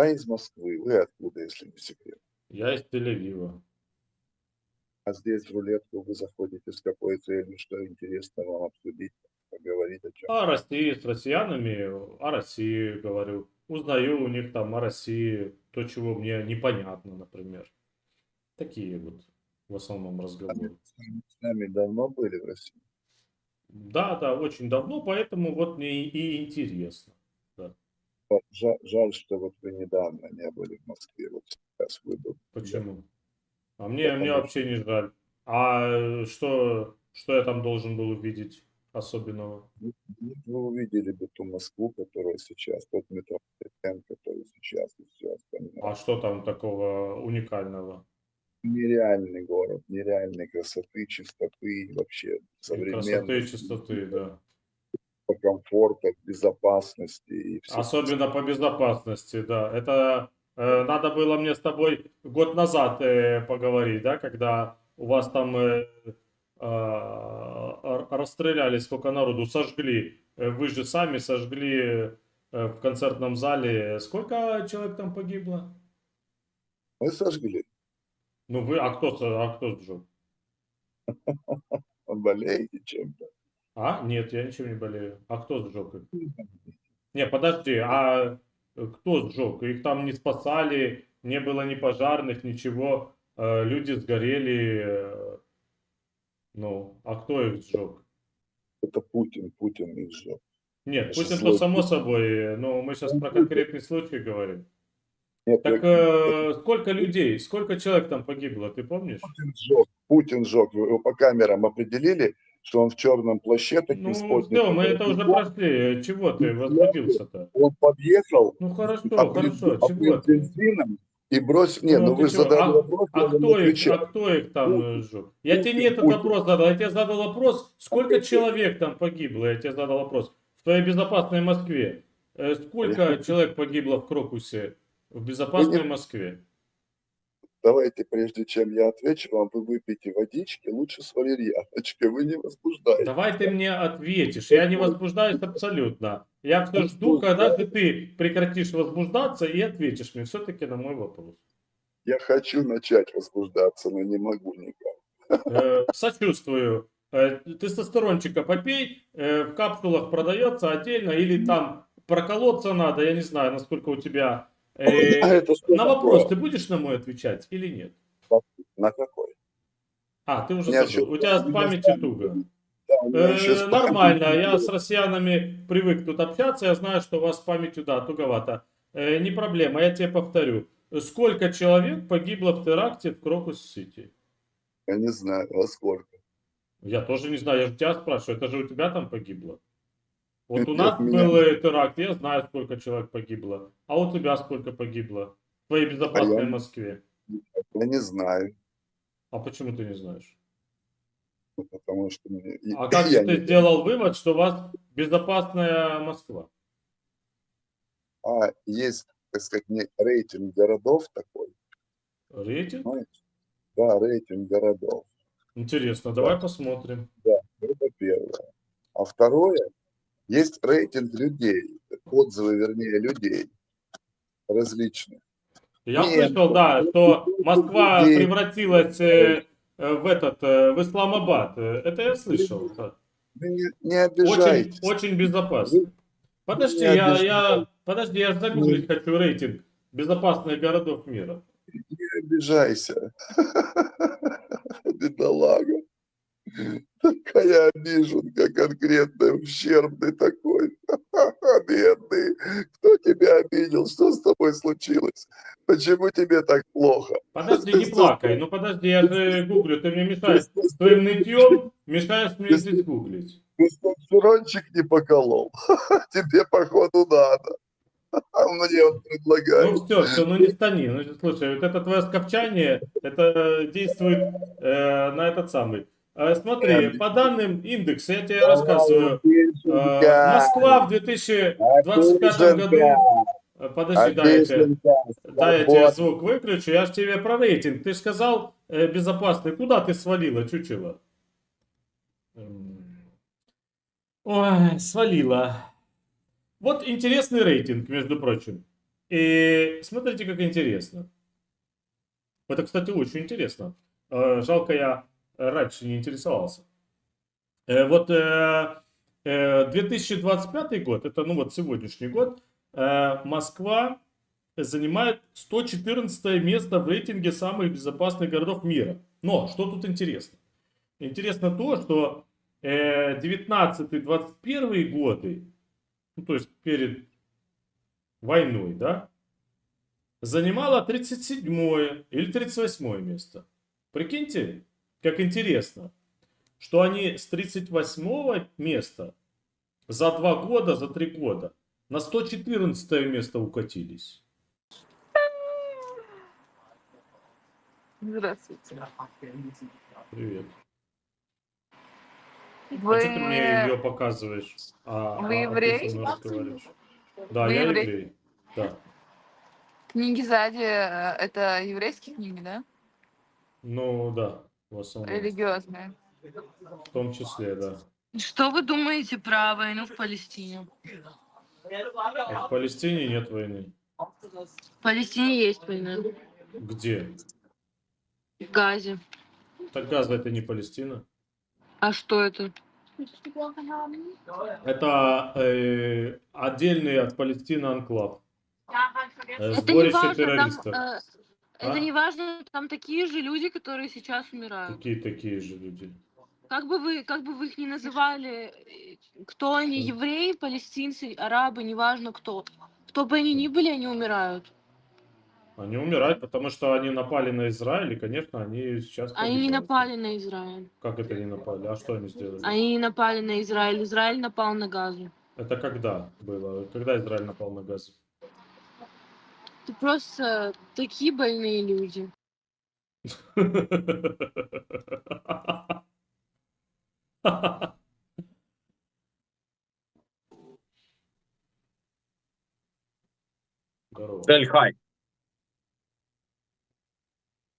Я из Москвы. Вы откуда, если не секрет? Я из Тель-Авива. А здесь в рулетку вы заходите с какой целью, что интересно вам обсудить, поговорить о чем? О России с россиянами, о России говорю. Узнаю у них там о России, то, чего мне непонятно, например. Такие вот в основном разговоры. С нами давно были в России. Да, да, очень давно, поэтому вот мне и интересно. Вот жа- Жаль, что вот вы недавно не были в Москве. Вот сейчас вы бы- Почему? А мне, мне Потому вообще не жаль. А что, что я там должен был увидеть особенного? Вы вы увидели бы ту Москву, которая сейчас, тот метрополитен, который сейчас, и все остальное. А что там такого уникального? Нереальный город, нереальной красоты, чистоты, вообще И современности, красоты и чистоты, да. Комфорта, безопасности и все. Особенно по безопасности, да. Это э, надо было мне с тобой год назад э, поговорить, да, когда у вас там э, р- расстреляли сколько народу, сожгли. Э, Вы же сами сожгли э, в концертном зале. Сколько человек там погибло? Мы сожгли. Ну вы, а кто, а кто сжег? Болеете чем-то? А? Нет, я ничем не болею. А кто сжег их? Не, подожди, а кто сжег? Их там не спасали, не было ни пожарных, ничего. Э, Люди сгорели. э, Ну, а кто их сжег? Это Путин, Путин их сжег. Нет, Путин то само Путин. собой, но мы сейчас Ну, про конкретный случай говорим. Нет, Так я- э, сколько людей, сколько человек там погибло, ты помнишь? Путин сжег. Путин сжег. Его по камерам определили, что он в черном плаще таким Ну, поднятым мы это уже прошли. Чего ты возбудился-то? Он подъехал, Ну хорошо, облил, хорошо, чего ты? бензином и бросил. Не, Ну, ну вы чего? задали А- вопрос, А кто, их, а кто их там э, сжег? Я тебе не этот Путин. вопрос задал, я тебе задал вопрос, сколько человек там погибло, я тебе задал вопрос. В твоей безопасной Москве. Э, Сколько человек погибло в Крокусе в безопасной Москве? Давайте, прежде чем я отвечу вам, вы выпейте водички, лучше с валерьяночкой, вы не возбуждаете. Давай ты мне ответишь. Я не возбуждаюсь абсолютно. Я все жду, когда же ты прекратишь возбуждаться и ответишь мне все-таки на мой вопрос. Я хочу начать возбуждаться, но не могу никак. Э, Сочувствую. Э, Тестостерончика попей, э, в капсулах продается отдельно, или там проколоться надо, я не знаю, насколько у тебя... А Э, это что На вопрос такое? ты будешь на мой отвечать или нет? На какой? А, ты уже забыл. У тебя с памятью туго. Да, Э, Нормально, я с россиянами привык тут общаться, я знаю, что у вас с памятью, да, туговато. Э, Не проблема, я тебе повторю. Сколько человек погибло в теракте в Крокус-Сити? Я не знаю, во сколько. Я тоже не знаю, я же тебя спрашиваю, это же у тебя там погибло. Вот у нас был теракт, я знаю, сколько человек погибло. А у тебя сколько погибло? В твоей безопасной А я- Москве. Я не знаю, А почему ты не знаешь? потому что мне... А как я ты не- сделал вывод, что у вас безопасная Москва? А есть, так сказать, не- рейтинг городов такой, Рейтинг? знаете? Да, рейтинг городов. Интересно, давай посмотрим. Это первое. А второе, есть рейтинг людей, отзывы, вернее, людей различных. Я Нет. слышал, да, что Москва Людей. превратилась э, э, в этот, э, в Исламабад. Это я слышал. Вы не, не Очень, обижайтесь. очень безопасно. Вы Подожди, не я, я, подожди, я загуглить хочу рейтинг безопасных городов мира. Не обижайся. Бедолага. Такая обиженка конкретная, ущербный такой. Бедный. Кто тебя обидел? Что с тобой случилось? Почему тебе так плохо? Подожди, не плакай. Ну подожди, я же гуглю, ты мне мешаешь. Своим нытьем мешаешь мне здесь гуглить. Тестостерончик не поколол. Тебе, походу, надо. А мне он предлагает. Ну все, все, ну не стани. Ну, слушай, вот это твое скопчание, это действует э, на этот самый. Э, смотри, по данным индекса, я тебе рассказываю, э, Москва в 2025 году... Э, Подожди, да, я тебе, да, я тебе звук выключу. Я же тебе про рейтинг. Ты же сказал э, безопасный. Куда ты свалила, чучело? Ой, свалила. Вот интересный рейтинг, между прочим. И смотрите, как интересно. Это, кстати, очень интересно. Э, Жалко, я раньше не интересовался. Э, Вот э, э, 2025 год, это ну вот сегодняшний год, э, Москва занимает 114 место в рейтинге самых безопасных городов мира. Но что тут интересно? Интересно то, что э, 19-21 годы, ну, то есть перед войной, да, занимала 37 или 38 место. Прикиньте, как интересно, что они с 38 места за два года, за три года на 114 место укатились. Здравствуйте. Привет. Вы, А что ты мне ее показываешь? А, Вы а- а еврей? разговариваешь? Да, Вы я еврей? еврей. Да. книги сзади, э, это еврейские книги, да? Ну да, в основном. Религиозные. В том числе, да. Что вы думаете про войну в Палестине? А в Палестине нет войны. В Палестине есть война. Где? В Газе. Так Газа это не Палестина. А что это? Это э, отдельный от Палестины анклав. Э, Это не Сборище важно, там, террористов. Э, А? это не важно, там такие же люди, которые сейчас умирают. Какие такие же люди? Как бы вы, как бы вы их ни называли, э, кто они, евреи, палестинцы, арабы, неважно кто. Кто бы они ни были, они умирают. Они умирают, потому что они напали на Израиль, и, конечно, они сейчас... Они не напали на Израиль. Как это не напали? А что они сделали? Они не напали на Израиль. Израиль напал на Газу. Это когда было? Когда Израиль напал на Газу? Это просто такие больные люди. Здорово. Дельхай.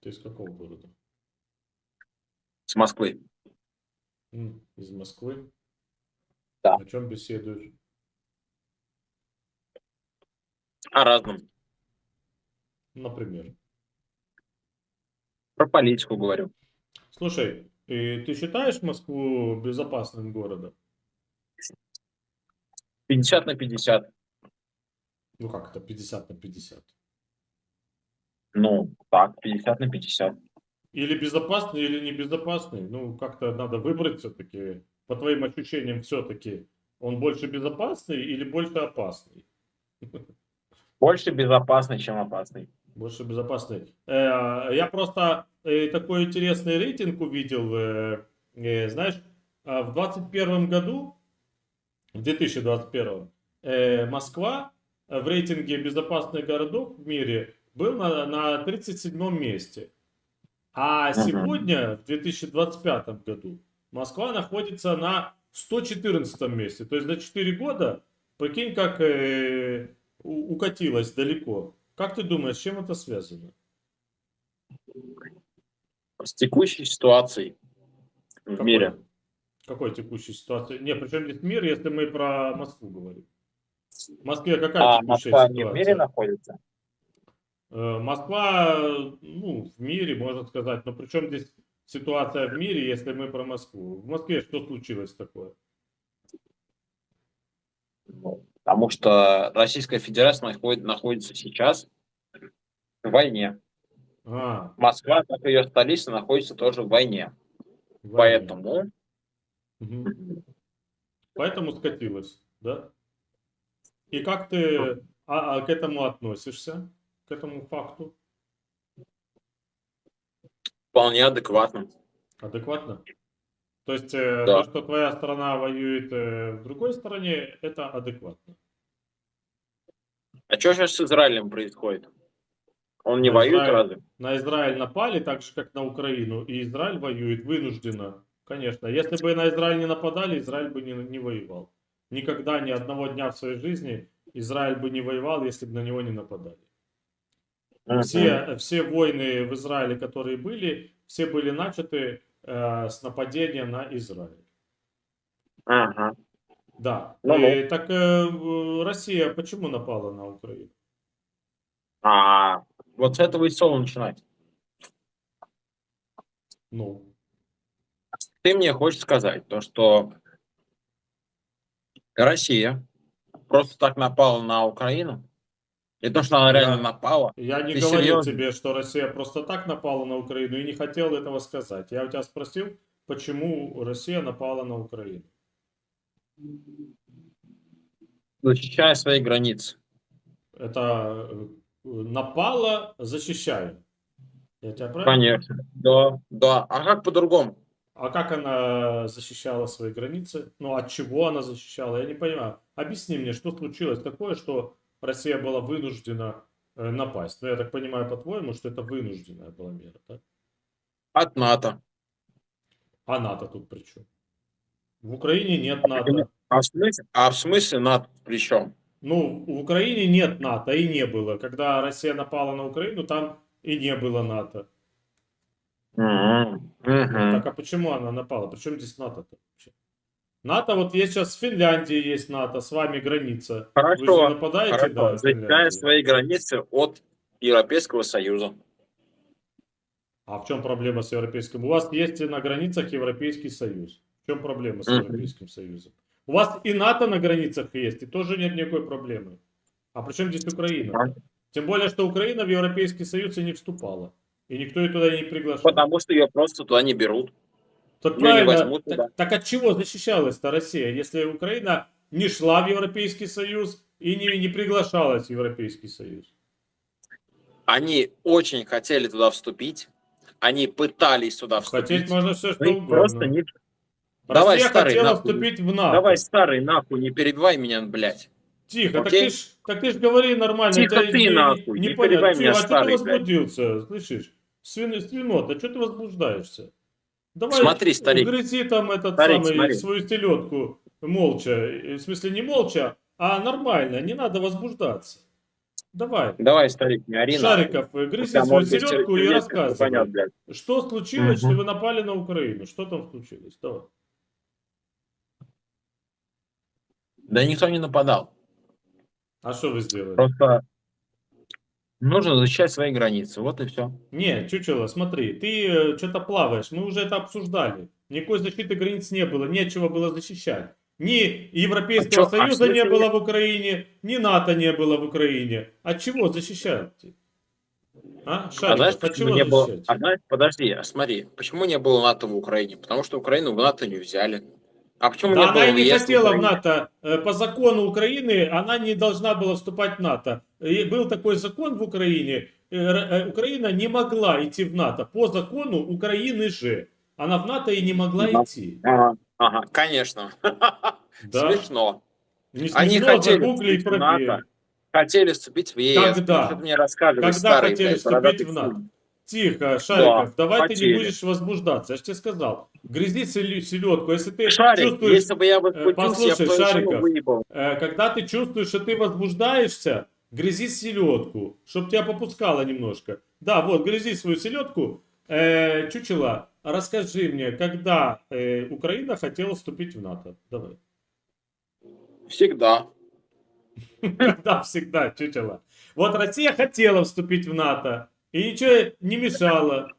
Ты из какого города? С Москвы. М, Из Москвы? Да. О чем беседуешь? О разном. Например. Про политику говорю. Слушай, ты считаешь Москву безопасным городом? 50 на 50. Ну как это 50 на 50? Ну, так, 50 на 50. Или безопасный, или небезопасный. Ну, как-то надо выбрать все-таки. По твоим ощущениям, все-таки он больше безопасный или больше опасный? Больше безопасный, чем опасный. Больше безопасный. Э, Я просто э, такой интересный рейтинг увидел. э, Знаешь, в 2021 году, в 2021, э, Москва в рейтинге безопасных городов в мире был на, на 37 месте. А Ага. сегодня, в 2025 году, Москва находится на 114 месте. То есть за 4 года, прикинь, как э, у- укатилась далеко. Как ты думаешь, с чем это связано? С текущей ситуацией в Какой? мире. Какой текущей ситуации? Не, причем здесь мир, если мы про Москву говорим. В Москве какая А текущая Москва не ситуация? в мире находится? Э, Москва, ну, в мире, можно сказать. Но причем здесь ситуация в мире, если мы про Москву? В Москве что случилось такое? Ну, Потому что Российская Федерация находит- находится сейчас в войне. А, Москва, как ее столица, находится тоже в войне. война. Поэтому Мгм. Поэтому скатилась, да? И как ты а, а, к этому относишься, к этому факту? вполне адекватно. Адекватно? То есть э, Да. то, что твоя страна воюет э, в другой стране, это адекватно. А что сейчас с Израилем происходит? Он не Ну, воюет Израиль- разве? На Израиль напали, так же, как на Украину, и Израиль воюет вынужденно. Конечно. Если бы на Израиль не нападали, Израиль бы не, не воевал. Никогда, ни одного дня в своей жизни Израиль бы не воевал, если бы на него не нападали. Все, все войны в Израиле, которые были, все были начаты э, с нападения на Израиль. Ага. Да. Ну-ну. Э, так э, Россия почему напала на Украину? А, вот с этого и соло начинать. Ну, Ты мне хочешь сказать то, что Россия просто так напала на Украину? И то, что она реально напала? я не говорил серьезно? тебе, что Россия просто так напала на Украину и не хотел этого сказать. Я у тебя спросил, почему Россия напала на Украину. Защищая свои границы. Это э, напала, защищая. Я тебя правильно? Конечно. Да, да. А как по-другому? А как она защищала свои границы? Ну, от чего она защищала? Я не понимаю. Объясни мне, что случилось такое, что Россия была вынуждена э, напасть? Ну, я так понимаю, по-твоему, что это вынужденная была мера, да? От НАТО. А НАТО тут при чем? В Украине нет НАТО. А в смысле, а в смысле НАТО при чем? Ну, в Украине нет НАТО и не было. Когда Россия напала на Украину, там и не было НАТО. Мгм. Мгм. Так а почему она напала? Причем здесь НАТО-то вообще? НАТО, вот есть сейчас в Финляндии есть НАТО, с вами граница. Вы же Хорошо. нападаете, Хорошо. да, Финляндию. свои границы от Европейского Союза. А в чем проблема с Европейским? У вас есть на границах Европейский Союз. В чем проблема с. Европейским Союзом? У вас и НАТО на границах есть, и тоже нет никакой проблемы. А при чем здесь Украина? Тем более, что Украина в Европейский Союз и не вступала. И никто ее туда не приглашал. Потому что ее просто туда не берут. Так Ну, правильно. возьмут так, так от чего защищалась-то Россия, если Украина не шла в Европейский Союз и не, не приглашалась в Европейский Союз? Они очень хотели туда вступить. Они пытались туда вступить. Хотеть можно все, что их угодно. просто не... Россия Давай, старый, хотела нахуй. вступить в НАТО. Давай, старый, нахуй, не перебивай меня, блядь. Тихо, так Окей? ты, ж, так ты ж говори нормально. Тихо это ты, не, нахуй, не не перебивай меня, Тихо, а что старый, ты блядь. возбудился, слышишь? Свин, свинота, что ты возбуждаешься? Давай Смотри, старик. грызи там этот Старик, самый, смотри. свою селедку молча. Э, В смысле не молча, а нормально, не надо возбуждаться. Давай. Давай, старик, не ори. Шариков, э, грызи тебя свою селедку и рассказывай. понятно, блядь. Что случилось, Мгм. что вы напали на Украину? Что там случилось? Давай. Да никто не нападал. А что вы сделали? Просто нужно защищать свои границы. Вот и все. Не, чучело, смотри, ты что-то плаваешь, мы уже это обсуждали. Никакой защиты границ не было, нечего было защищать. Ни Европейского А а Союза в не было в Украине, ни НАТО не было в Украине. От чего защищать? А, А Шариков, знаешь, от почему не было... А знаешь, подожди, а смотри, почему не было НАТО в Украине? Потому что Украину в НАТО не взяли. А почему Да она и не хотела в? НАТО. Э, По закону Украины она не должна была вступать в НАТО. И был такой закон в Украине. э, э, Украина не могла идти в НАТО. По закону Украины же. Она в НАТО и не могла Ага. идти. Ага, ага, конечно. Да. Смешно. Не Они смешно, хотели загугли и вступить в. НАТО, хотели вступить в ЕС. Когда? Ну, мне рассказываешь, Когда старый, хотели вступить в НАТО? Тихо, Шариков, давай ты не будешь возбуждаться. Я же тебе сказал. Грязи селедку. Если ты Шарик, чувствуешь, если бы я возбудился, я послушай, жену Шариков, выебал. э, когда ты чувствуешь, что ты возбуждаешься, грязи селедку, чтобы тебя попускало немножко. Да, вот, грязи свою селедку. Э, чучела, расскажи мне, когда э, Украина хотела вступить в НАТО? Давай. Всегда. Когда всегда, чучело. Вот Россия хотела вступить в НАТО, и ничего не мешало.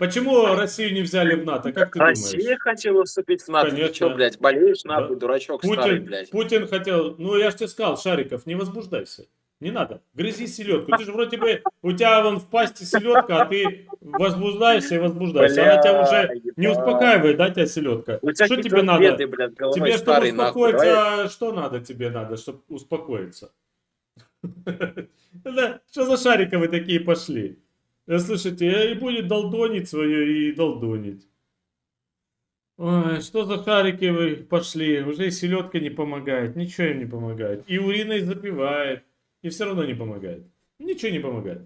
Почему Россию не взяли в НАТО, как ты Россия думаешь? хотела вступить в НАТО. Конечно. Ты что, блядь, болеешь Да. нахуй, дурачок старый, Путин, блядь. Путин хотел, ну я же тебе сказал, Шариков, не возбуждайся. Не надо, грызи селедку. Ты же вроде бы, у тебя вон в пасти селедка, а ты возбуждаешься и возбуждаешься. Она тебя уже не успокаивает, да, тебя селедка? У тебя Что тебе надо? ответы, блядь, Тебе, чтобы старый, нахуй. Успокоиться, что надо тебе надо, чтобы успокоиться? Да, Что за шариковы такие пошли? Э, Слушайте, и будет долдонить свое и долдонить. Ой, что за шарики вы пошли? Уже и селедка не помогает, ничего им не помогает. И уриной запивает, и все равно не помогает. Ничего не помогает.